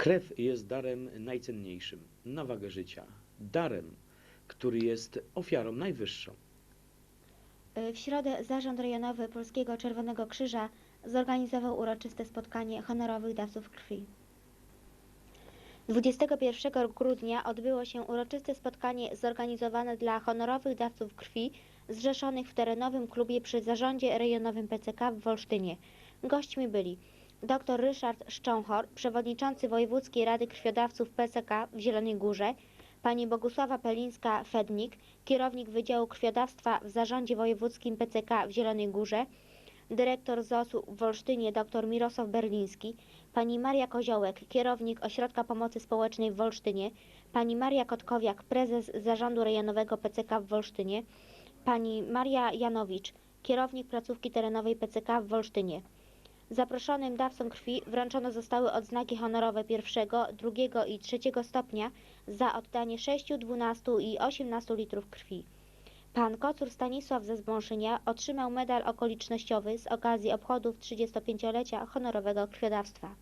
Krew jest darem najcenniejszym na wagę życia, darem, który jest ofiarą najwyższą. W środę Zarząd Rejonowy Polskiego Czerwonego Krzyża zorganizował uroczyste spotkanie honorowych dawców krwi. 21 grudnia odbyło się uroczyste spotkanie zorganizowane dla honorowych dawców krwi zrzeszonych w terenowym klubie przy zarządzie rejonowym PCK w Wolsztynie. Gośćmi byli dr Ryszard Szcząchor, przewodniczący Wojewódzkiej Rady Krwiodawców PCK w Zielonej Górze, pani Bogusława Pelińska-Fednik, kierownik Wydziału Krwiodawstwa w Zarządzie Wojewódzkim PCK w Zielonej Górze, dyrektor ZOS-u w Wolsztynie dr Mirosław Berliński, pani Maria Koziołek, kierownik Ośrodka Pomocy Społecznej w Wolsztynie, pani Maria Kotkowiak, prezes Zarządu Rejonowego PCK w Wolsztynie, pani Maria Janowicz, kierownik placówki terenowej PCK w Wolsztynie. Zaproszonym dawcom krwi wręczone zostały odznaki honorowe pierwszego, drugiego i trzeciego stopnia za oddanie 6, 12 i 18 litrów krwi. Pan kocur Stanisław ze Zbąszynia otrzymał medal okolicznościowy z okazji obchodów 35-lecia honorowego krwiodawstwa.